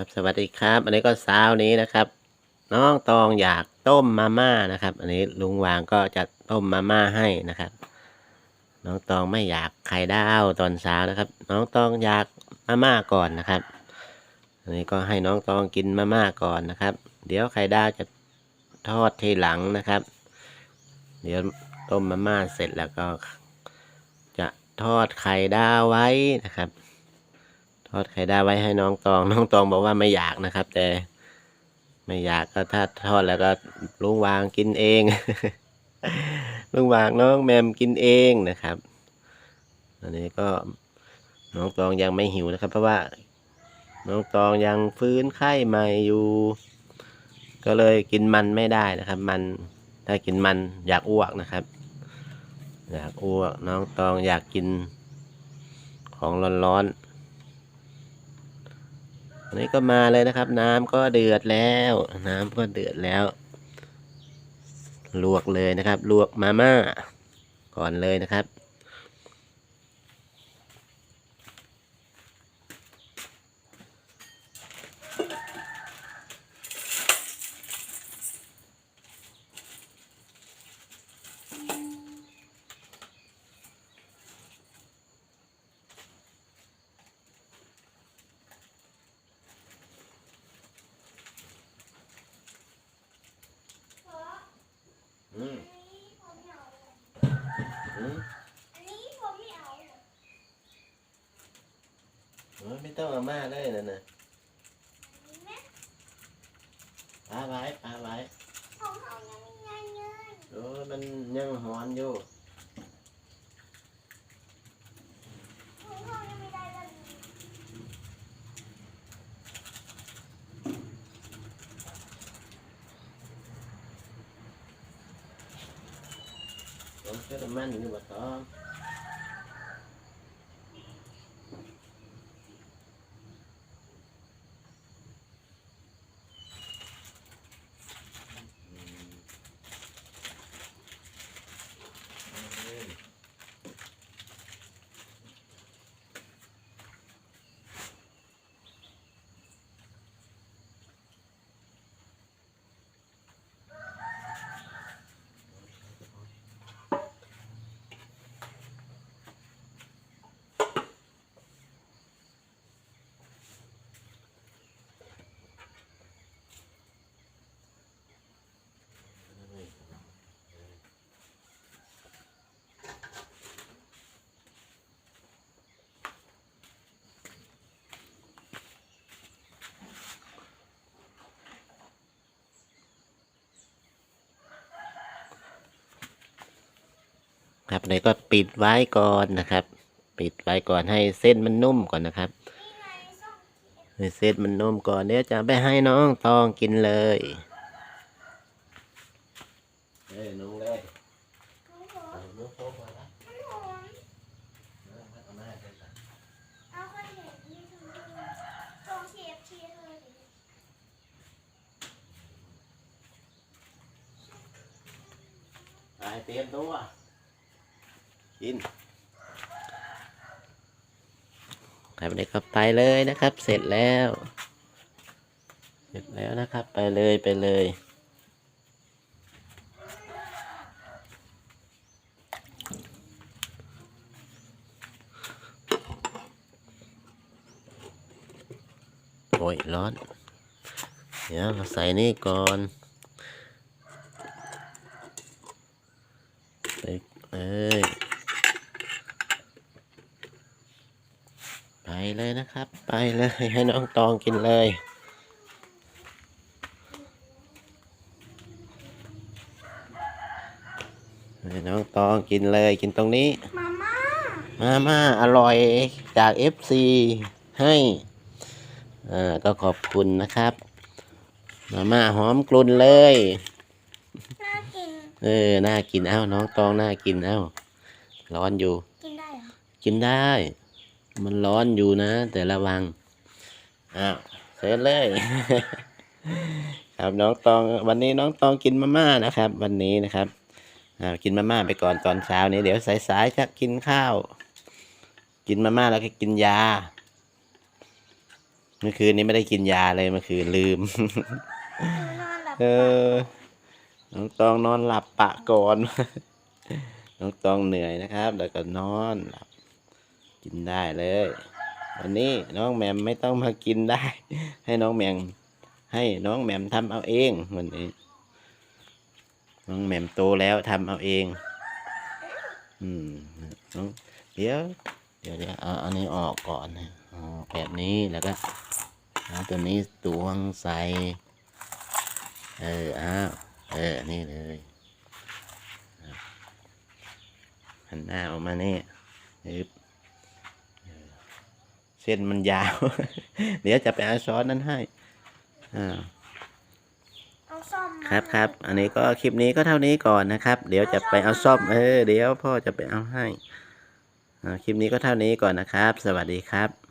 ครับ สวัสดีครับ อันนี้ก็เช้านี้นะครับ น้องตองอยากต้มมาม่านะครับ อันนี้ลุงวางก็จะต้มมาม่าให้นะครับ น้องตองไม่อยากไข่ดาวตอนเช้านะครับ น้องตองอยากมาม่าก่อนนะครับ อันนี้ก็ให้น้องตองกินมาม่าก่อนนะครับ เดี๋ยวไข่ดาวจะทอดทีหลังนะครับ เดี๋ยวต้มมาม่าเสร็จแล้วก็จะทอดไข่ดาวไว้นะครับ ทอดไข่ดาวไว้ให้น้องตอง น้องตองบอกว่าไม่อยากนะครับ แต่ไม่อยากก็ถ้าทอดแล้วก็ลุงวางกินเอง ลุงวางน้องแมมกินเองนะครับ อันนี้ก็น้องตองยังไม่หิวนะครับ เพราะว่า น้องตองยังฟื้นไข้ใหม่อยู่ ก็เลยกินมันไม่ได้นะครับ มันถ้ากินมันอยากอ้วกนะครับ อยากอ้วกน้องตองอยากกินของร้อนๆ อันนี้ก็มาเลยนะครับ น้ำก็เดือดแล้ว น้ำก็เดือดแล้ว ลวกเลยนะครับ ลวกมาม่าก่อนเลยนะครับ อืมอืม อันนี้ผมไม่เอา โอ้ย ไม่ต้องเอามาเลยนั่นน่ะปลาไว้ปลาไว้ของเขายังไม่ง่ายเลยโอ้ยมันยังหอนอยู่ของเขายังไม่ได้เลยโอ้ยเชื่อมันอยู่บ่ต้อง ครับอันก็ปิดไว้ก่อนนะครับ ปิดไว้ก่อนให้เส้นมันนุ่มก่อนนะครับให้เส้นมันนุ่มก่อนเดี๋ยวจะไปให้น้องตองกินเลยเฮ้ยนุ่งเลยของผมเอาลูกโป่งมาละมันหอมเอามาเลยจ้ะเอาไปเห็นนี่คือตรงเสียบเชียร์เลยไปเตรียมตัว กินครับเด็กก็ไปเลยนะครับ เสร็จแล้ว เสร็จแล้วนะครับ ไปเลยไปเลยโอ้ยร้อน เดี๋ยวเราใส่นี่ก่อนเอ้ย ไป เลยนะครับ ไปเลยให้น้องตองกินเลย ให้น้องตองกินเลยกินตรงนี้ มาม่า มาม่าอร่อยจาก FC ให้อ่าก็ขอบคุณนะครับ มาม่าหอมกลุ่นเลย น่ากิน เออ น่ากินเอ้าน้องตองน่ากินเอ้าร้อนอยู่ กินได้เหรอ กินได้ มันร้อนอยู่นะ แต่ระวังอ้าวเสร็จเลย ครับน้องตองวันนี้น้องตองกินมาม่านะครับ วันนี้นะครับอ่ากินมาม่าไปก่อนตอนเช้านี้เดี๋ยวสายๆจะกินข้าว กินมาม่าแล้วก็กินยาเมื่อคืนนี้ไม่ได้กินยาเลยเมื่อคืนลืมนอนหลับเออ น้องตองนอนหลับปะก่อน น้องตองเหนื่อยนะครับ แล้วก็นอนหลับ กินได้เลย วันนี้น้องแหมมไม่ต้องมากินได้ ให้น้องแหมมให้น้องแหมมทำเอาเองวันนี้ น้องแหมมโตแล้วทำเอาเอง อืมน้องเดี๋ยวเดี๋ยวเดี๋ยวเอาอันนี้ออกก่อนนะอ๋อแบบนี้แล้วก็เอาตัวนี้ตวงใส่เอออ้าวเออนี่เลยหันหน้าออกมาเนี่ยึบ ส้นมันยาว เดี๋ยวจะไปเอาช้อนนั้นให้อ่าเอาซ่อมมาครับครับอันนี้ก็คลิปนี้ก็เท่านี้ก่อนนะครับ เดี๋ยวจะไปเอาซ่อมเออเดี๋ยวพ่อจะไปเอาให้อ่าคลิปนี้ก็เท่านี้ก่อนนะครับ สวัสดีครับ